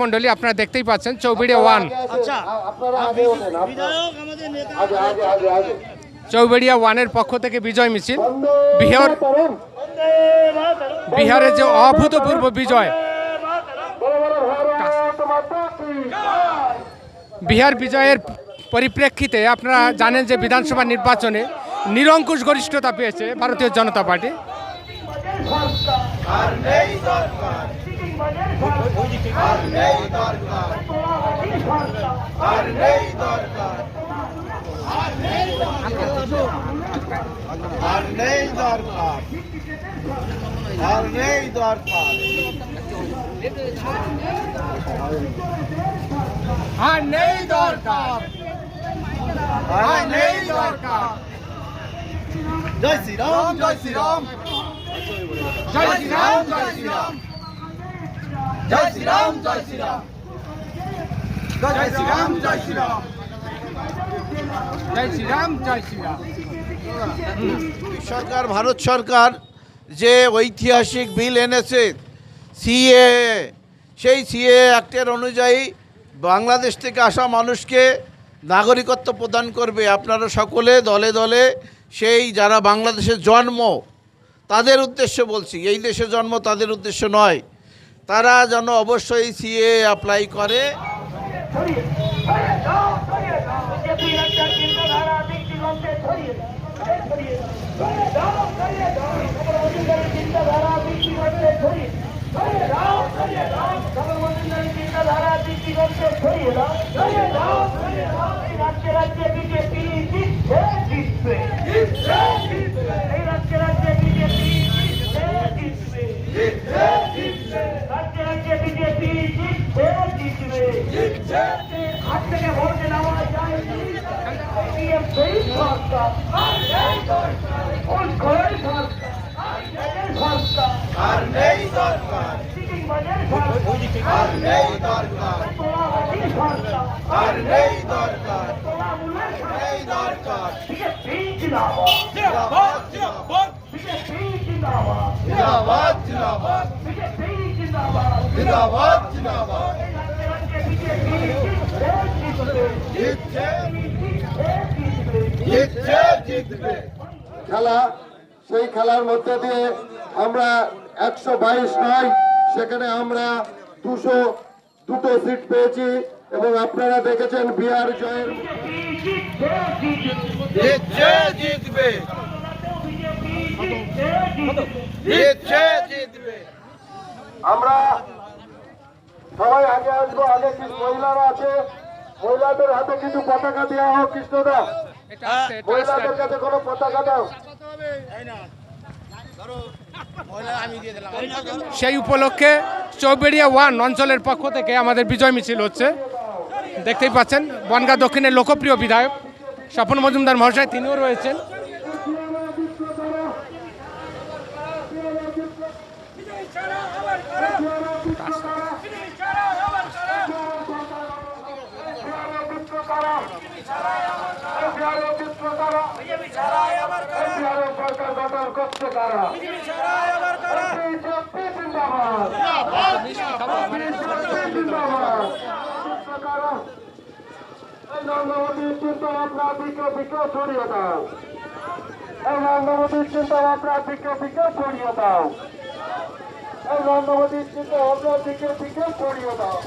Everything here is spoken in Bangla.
মন্ডলী আপনারা দেখতেই পাচ্ছেন চৌবিড়ে ওয়ান। চৌবেড়িয়া ওয়ানের পক্ষ থেকে বিজয় মিছিল। বিহার বিহারের যে অভূতপূর্ব বিজয়। বিহার বিজয়ের পরিপ্রেক্ষিতে আপনারা জানেন যে বিধানসভা নির্বাচনে নিরঙ্কুশ গরিষ্ঠতা পেয়েছে ভারতীয় জনতা পার্টি। আর নেই দরকার আর নেই দরকার আর নেই দরকার আর নেই দরকার জয় শ্রীরাম জয় শ্রীরাম জয় শ্রীরাম জয় শ্রীরাম জয় জয় জয় জয় সরকার, ভারত সরকার যে ঐতিহাসিক বিল এনেছে সিএ সেই সিএ অ্যাক্টের অনুযায়ী বাংলাদেশ থেকে আসা মানুষকে নাগরিকত্ব প্রদান করবে। আপনারা সকলে দলে দলে সেই যারা বাংলাদেশের জন্ম, তাদের উদ্দেশ্য বলছি। এই দেশে জন্ম তাদের উদ্দেশ্য নয়। তারা যেন অবশ্যই সিএ অ্যাপ্লাই করে। রাজ্যে রাজ্যে বিজেপি জিতবে জিতবে জিতবে জিতবে জিতবে হাত থেকে ভোট নেওয়া যায় এটিএম সেই সরকার কোন ঘরের সরকার সরকার আর নেই দরকার সিটিং বাজার সরকার আর নেই দরকার তোলাবাজির সরকার আর নেই দরকার তোলামূলের সরকার নেই দরকার বিজেপি জিন্দাবাদ জিন্দাবাদ জিন্দাবাদ বিজেপি জিন্দাবাদ জিন্দাবাদ জিন্দাবাদ বিজেপি জিন্দাবাদ জিন্দাবাদ জিন্দাবাদ এই রাজ্যে রাজ্যে বিজেপি জিতবে জিতবে জিতছে জিতবে জিতবে জিতছে জিতবে খেলা সেই খেলার মধ্যে দিয়ে আমরা একশো বাইশ নয় সেখানে আমরা দুশো দুটো সিট পেয়েছি এবং আপনারা দেখেছেন বিহার জয়ের জিতবে। আমরা সবাই আগে আসব আগে কিছু মহিলারা আছে। মহিলাদের হাতে কিছু পতাকা দেওয়া হোক কৃষ্ণদা। মহিলাদের কাছে কোনো পতাকা দাও। সেই উপলক্ষে চৌবেড়িয়া ওয়ান অঞ্চলের পক্ষ থেকে আমাদের বিজয় মিছিল হচ্ছে। দেখতেই পাচ্ছেন বনগাঁ দক্ষিণের লোকপ্রিয় বিধায়ক স্বপন মজুমদার মহাশয় তিনিও রয়েছেন। সরকার গঠন কারা বিজেপি জিন্দাবাদ। এই নন্দমতির চিন্তা আপনার দিকে দিকে ছড়িয়ে দাও। এই নন্দমতির চিন্তা আপনার দিকে দিকে ছড়িয়ে দাও। এই নন্দমতির চিন্তা আপনার দিকে দিকে ছড়িয়ে দাও।